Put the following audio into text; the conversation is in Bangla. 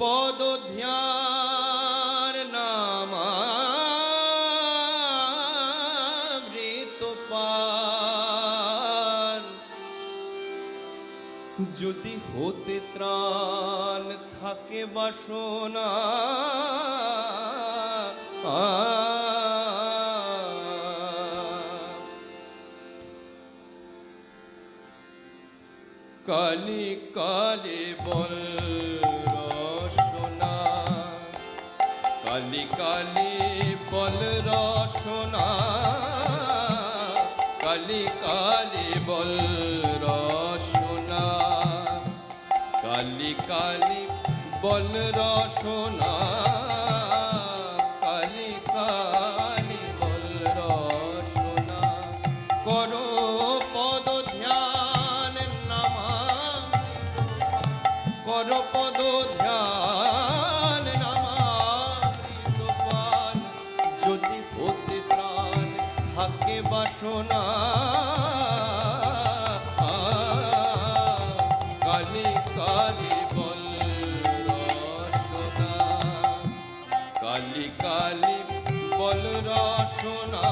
পদ ধ্যান নামামৃত পান। যদি হতে ত্রাণ থাকে বাসনা কালি কালি বল কালি কালি বল রসনা। কালি কালি বল রসনা। কালি কালি বল রসনা। কালি কালি বল রসনা। করো পদ ধ্যান নামা কর পদ ধ্যান থাকে বাসনা। কালি কালি বল রসনা। কালি কালি বল রসনা।